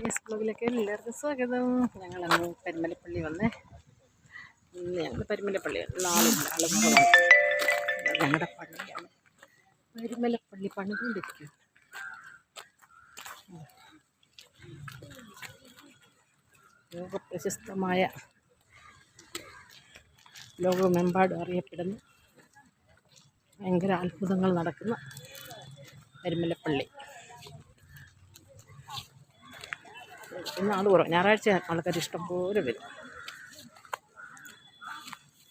Yes ബ്ലോഗിലേക്ക് എല്ലാവർക്കും സ്വാഗതം. ഞങ്ങളന്ന് പരിമലപ്പള്ളി വന്നേ. ഇന്ന് ഞങ്ങൾ പരിമലപ്പള്ളി നാളും നാളും ഞങ്ങളുടെ പള്ളിയാണ് പരിമലപ്പള്ളി പണിതുകൊണ്ടിരിക്കും ലോകപ്രശസ്തമായ ലോകമെമ്പാടും അറിയപ്പെടുന്ന ഭയങ്കര അത്ഭുതങ്ങൾ നടക്കുന്ന പരിമലപ്പള്ളി. ഇന്ന് ആൾ കുറവ്. ഞായറാഴ്ച ആൾക്കാർ ഇഷ്ടംപോലെ വരും.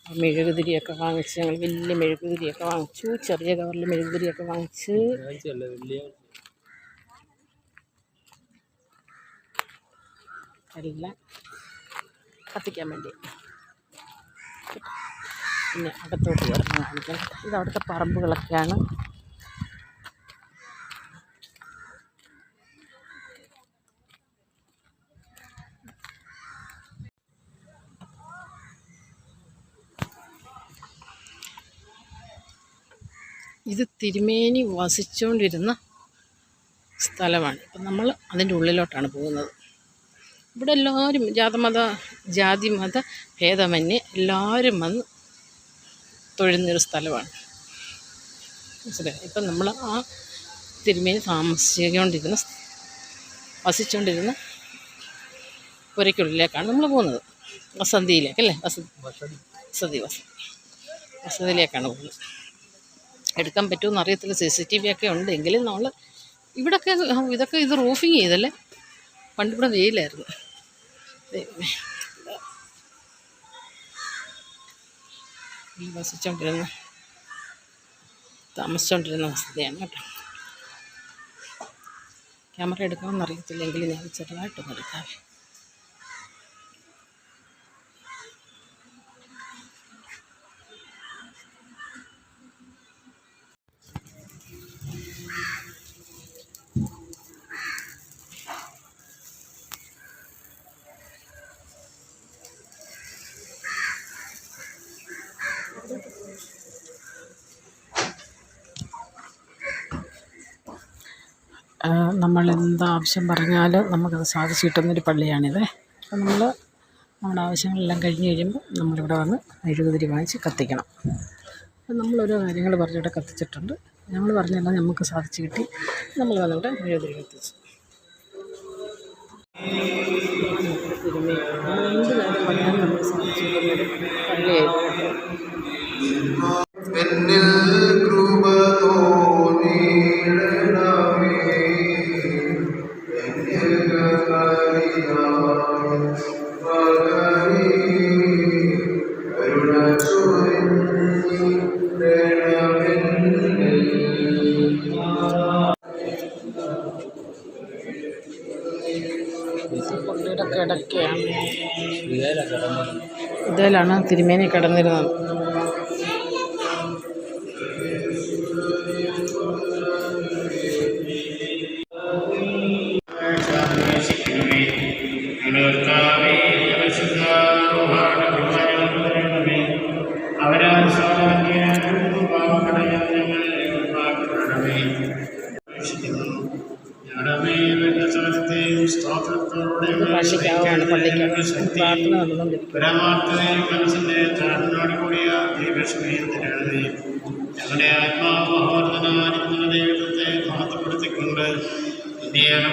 മെഴുകുതിരിയൊക്കെ വാങ്ങിച്ച് ഞങ്ങൾ വലിയ മെഴുകുതിരിയൊക്കെ വാങ്ങിച്ചു. ചെറിയ കവറിൽ മെഴുകുതിരിയൊക്കെ വാങ്ങിച്ച്. എല്ലാം കത്തിക്കാൻ വേണ്ടി. പിന്നെ അകത്തോട്ട് ഇറങ്ങി കാണിക്കണം ഇത് അവിടുത്തെ പറമ്പുകളൊക്കെയാണ്. ഇത് തിരുമേനി വസിച്ചുകൊണ്ടിരുന്ന സ്ഥലമാണ്. ഇപ്പം നമ്മൾ അതിന്റെ ഉള്ളിലോട്ടാണ് പോകുന്നത്. ഇവിടെ എല്ലാവരും ജാതമത ജാതി മത ഭേദമന്യേ എല്ലാവരും വന്ന് തൊഴുന്നൊരു സ്ഥലമാണ്. മനസ്സിലായി? ഇപ്പം നമ്മൾ ആ തിരുമേനി താമസിച്ചുകൊണ്ടിരുന്ന വസിച്ചുകൊണ്ടിരുന്ന പുരയ്ക്കുള്ളിലേക്കാണ് നമ്മൾ പോകുന്നത്. വസന്തിയിലേക്ക് അല്ലേ? വസന്തി വസതി വസതി. വസതിയിലേക്കാണ് പോകുന്നത്. എടുക്കാൻ പറ്റുമെന്ന് അറിയത്തില്ല. സി സി ടി വി ഒക്കെ ഉണ്ട്. എങ്കിലും നമ്മൾ ഇവിടൊക്കെ ഇതൊക്കെ ഇത് റൂഫിങ് ചെയ്തല്ലേ? പണ്ട് ഇവിടെ വെയിലായിരുന്നു. വസിച്ചോണ്ടിരുന്ന താമസിച്ചോണ്ടിരുന്ന വസതിയാണ് കേട്ടോ. ക്യാമറ എടുക്കാമെന്ന് അറിയത്തില്ലെങ്കിൽ ഞാൻ ചെറുതായിട്ടൊന്ന് എടുക്കാം. നമ്മൾ എന്ത് ആവശ്യം പറഞ്ഞാലും നമുക്കത് സാധിച്ചു കിട്ടുന്നൊരു പള്ളിയാണിത്. അപ്പം നമ്മൾ നമ്മുടെ ആവശ്യങ്ങളെല്ലാം കഴിഞ്ഞ് കഴിയുമ്പോൾ നമ്മളിവിടെ വന്ന് മെഴുകുതിരി വാങ്ങിച്ച് കത്തിക്കണം. അപ്പം നമ്മളോരോ കാര്യങ്ങൾ പറഞ്ഞിവിടെ കത്തിച്ചിട്ടുണ്ട്. നമ്മൾ പറഞ്ഞെല്ലാം നമുക്ക് സാധിച്ചു കിട്ടി. നമ്മൾ വന്നിവിടെ മെഴുകുതിരി കത്തിച്ചു. എന്ത് കാര്യം പറഞ്ഞാലും നമുക്ക് സാധിച്ചു കിട്ടുന്നൊരു പള്ളിയായിരുന്നു കിടക്കയാണ്. ഇതിലാണ് തിരുമേനി കിടന്നിരുന്നത്. പള്ളിക്കകമാണ് പള്ളിക്കകം പ്രാർത്ഥന നടന്നുകൊണ്ടിരിക്കും പരമാർത്ഥതയും മനസ്സിന്റെ താഴ്ന്നോട് കൂടിയ ദൈവക്ഷമയത്തിനെഴുതി ഞങ്ങളുടെ ആത്മാവ് മഹോർദ്ധനായിരിക്കുന്ന ദൈവത്തെ മഹത്വപ്പെടുത്തിക്കൊണ്ട് ഇന്ത്യയുടെ